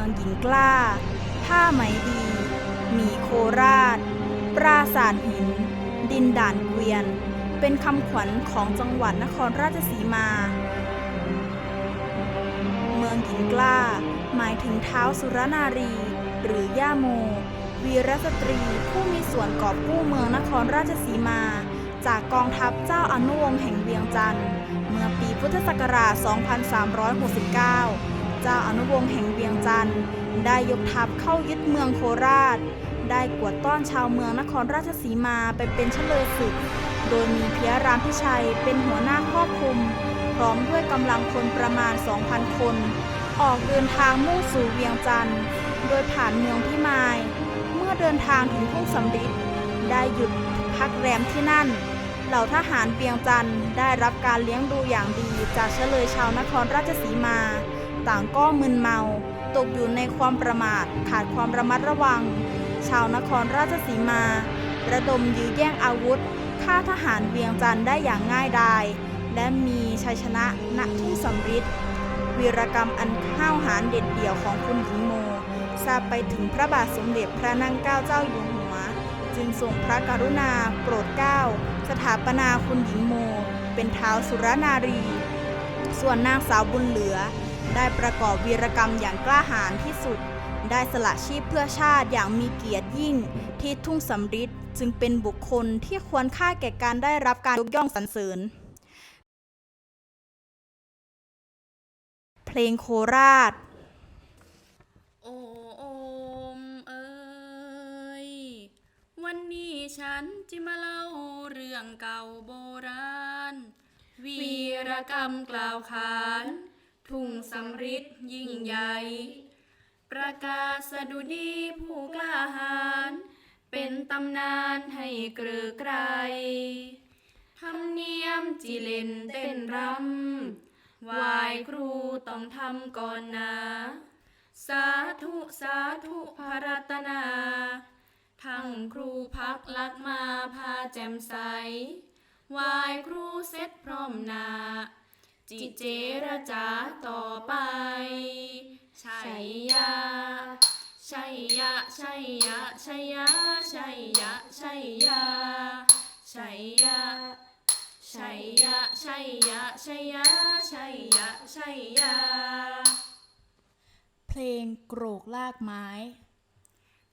มืองหญิงกล้าผ้าไหมดี มีโคราช ปราสาทหิน ดินด่านเกวียน เป็นคำขวัญของจังหวัดนครราชสีมา เมืองหญิงกล้า หมายถึงเท้าสุรนารี หรือย่าโม วีรสตรีผู้มีส่วนกอบกู้เมืองนครราชสีมา จากกองทัพเจ้าอนุวงศ์แห่งเวียงจันทร์ เมื่อปีพุทธศักราช 2369 เจ้าอนุวงศ์แห่งเวียงจันทร์ได้ยกทัพเข้ายึดเมืองโคราช ได้กวดต้อนชาวเมืองนครราชสีมาไปเป็นเฉลยศึก โดยมีเพียรามพิชัยเป็นหัวหน้าครอบคลุม พร้อมด้วยกำลังคนประมาณ 2,000 คน ออกเดินทางมุ่งสู่เวียงจันทร์ โดยผ่านเมืองพิมาย เมื่อเดินทางถึงทุ่งสำริดได้หยุดพักแรมที่นั่นเหล่าทหารเวียงจันทร์ได้รับการเลี้ยงดูอย่างดีจากเฉลยชาวนครราชสีมา ต่างก็มึนเมา ตกอยู่ในความประมาทขาดความระมัดระวัง ชาวนครราชสีมา ระดมยื้อแย่งอาวุธฆ่าทหารเวียงจันทร์ได้อย่างง่ายดาย และมีชัยชนะณทุ่งสำริดวีรกรรมอันห้าวหาญเด็ดเดี่ยวของคุณหญิงโมทราบไปถึงพระบาทสมเด็จพระนั่งเกล้าเจ้าอยู่หัว จึงทรงพระกรุณาโปรดเกล้า สถาปนาคุณหญิงโม เป็นเท้าวสุรนารี ส่วนนางสาวบุญเหลือ ได้ประกอบวีรกรรมอย่างกล้าหาญที่สุด ได้สละชีพเพื่อชาติอย่างมีเกียรติยิ่ง ที่ทุ่งสำริดจึงเป็นบุคคลที่ควรค่าแก่การได้รับการยกย่องสรรเสริญ เพลงโคราช โอ้โอมเอ้ยวันนี้ฉันจะมาเล่าเรื่องเก่าโบราณ วีรกรรมกล่าวขาน ทุ่งสำริดยิ่งใหญ่ ประกาศสดุดีผู้กล้าหาญเป็นตำนานให้เกลือไกรธรรมเนียมจิเล่นเต้นรำวายครูต้องทำก่อนนะสาธุสาธุพระรัตนา ทั้งครูพักลักมาพาแจ่มใสวายครูเสร็จพร้อมนา จิเจรจาต่อไปชัยยาชัยยะชัยยะชัยยะชัยยะชัยยะชัยยะชัยยะชัยยะชัยยะชัยยะชัยยะเพลงโกรกลากไม้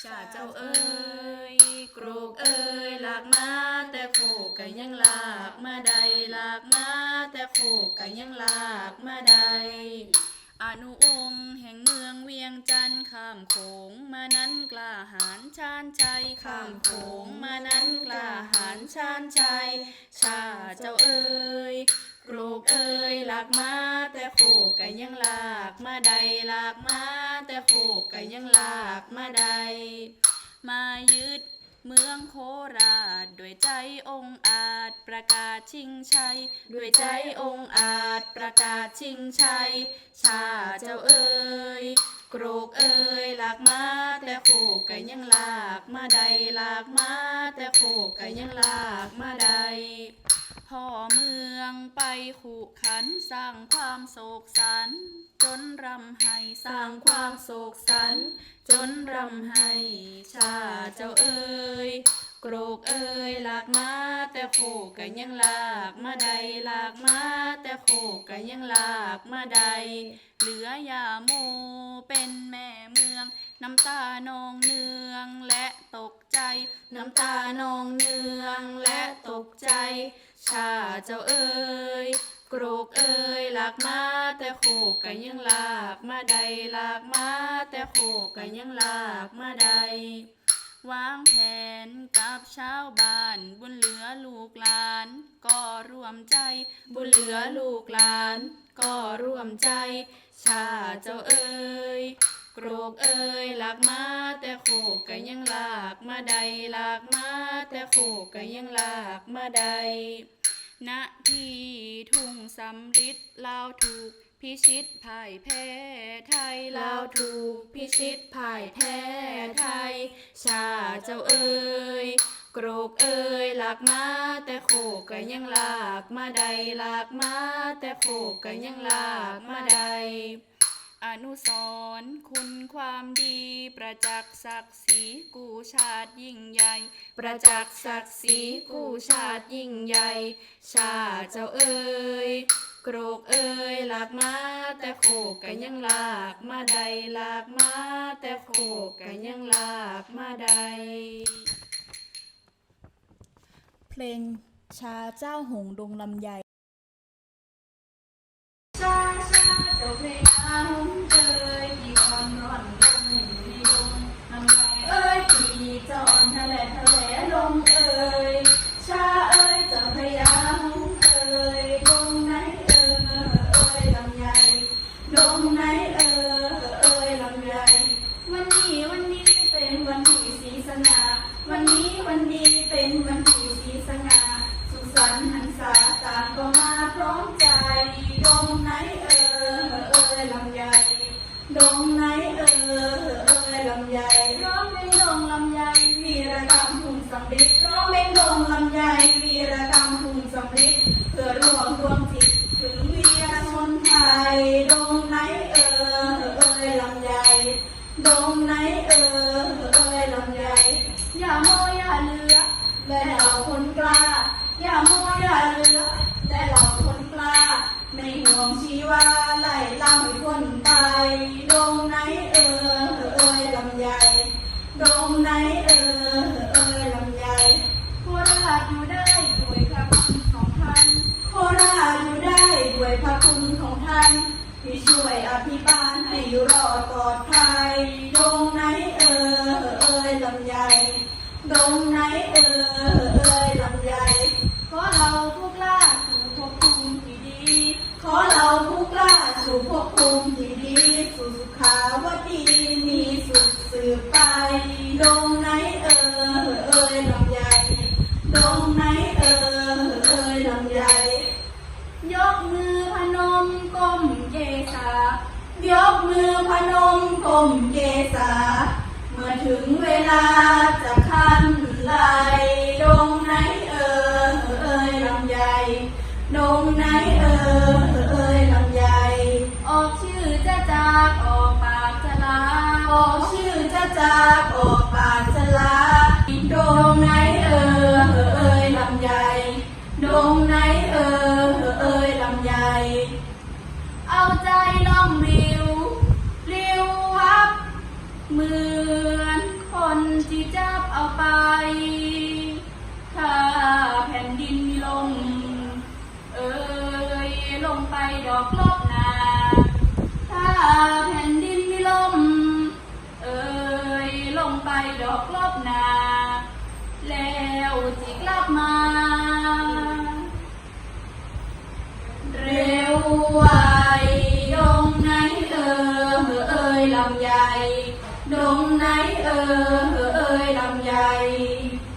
ชาเจ้าเอ้ยโกรกเอ้ยลากมาแต่โคกะยังลากมาใดลากมาแต่โค กะยังลากมาใดอนุองค์แห่งเมืองเวียงจันทร์ข้ามโขงมานั้นกล้าหาญชาญชัยข้ามโขงมานั้นกล้าหาญชาญชัย ชาเจ้าเอ้ยกรกเอ้ยลากมาแต่โคกะยังลากมาใดลากมาแต่โคกะยังลากมาใดมายึด เมืองโคราชด้วยใจองอาจประกาศชิงชัย ด้วยใจองอาจประกาศชิงชัย ชาเจ้าเอ๋ยโกรกเอ๋ยหลากมาแต่โคกะยังลากมาใดหลากมาแต่โคกะยังลากมาใด พ่อเมืองไปขู่ขันสร้างความโศกสัน จนรำไห้สร้างความโศกสัน จนรำไห้ชาเจ้าเอ้ยโกรกเอ้ยหลากมาแต่โคกะยังลากมาใดหลากมาแต่โคกะยังลากมาใด เหลือยาโมเป็นแม่เมือง น้ำตานองเนืองและตกใจ น้ำตานองเนืองและตกใจ ชาเจ้าเอ้ยกรกเอ้ยลากมาแต่โคกะยังลากมาใดลากมาแต่โคกะยังลากมาใดวางแผนกับชาวบ้าน บุญเหลือลูกหลานก่ร่วมใจ บุญเหลือลูกหลาน ก็ร่วมใจ ชาเจ้าเอ๋ยโกรกเอ๋ยหลากมาแต่โคกก็ยังหลากมาใดหลากมาแต่โคกก็ยังหลากมาใด ณที่ทุ่งสำริดลาวถูกพิชิตพ่ายแพ้ไทยลาวถูกพิชิตพ่ายแพ้ไทย ชาเจ้าเอ๋ยโกรกเอ๋ยหลากมาแต่โคก็ยังหลากมาใดหลากมาแต่โคกก็ยังหลากมาใด อนุสรณ์คุณความดี ประจักษ์ศักดิ์ศรีกู้ชาติยิ่งใหญ่ ประจักษ์ศักดิ์ศรีกู้ชาติยิ่งใหญ่ ชาติเจ้าเอ๋ยโกรกเอ๋ยหลากมาแต่โคกก็ยังหลากมาใดหลากมาแต่โคกก็ยังหลากมาใด เพลงชาเจ้าหงดงลำไยชาชาเจ้าเพลง และเราคนกล้า อย่ามัวอย่าเลือและเราคนกล้า ไม่ห่วงชีวาไหลล่าให้คนตายดงไหนเอ่ยเอ่ยลำไยดงไหนเอ่ยเอ่ยลำไยโคราชอยู่ได้ด้วยพระคุณของท่านโคราชอยู่ได้ด้วยพระคุณของท่านที่ช่วยอภิบาลให้อยู่รอดปลอดภัยดง ดงไหนเอ่ยเอ่ยลำไยขอเราผู้กล้าสู่ภพภูมิที่ดี ขอเราผู้กล้าสู่ภพภูมิที่ดี สู่สุขาวดีมีสุขสืบไปดงไหนเอ่ยเอ่ยลำไยดงไหนเอ่ยเอ่ยลำไยยกมือพนมก้มเกษายกมือพนมก้มเกษาเมื่อ ถึงเวลาจะคันไหลดงไหนเอ่ยเอ่ยลำไยดงไหนเอ่ยเอ่ยลำไยออกชื่อจะจากออกปากจะลาออกชื่อจะจากออก ถ้าแผ่นดินลง เอ่ยลงไปดอกลบนา ถ้าแผ่นดินลม เอ่ยลงไปดอกลบนา แล้วจิกลับมา เร็วไวดงไหนเอ่ยเอ่ยลำไยดงไหน เอ่ยเอ่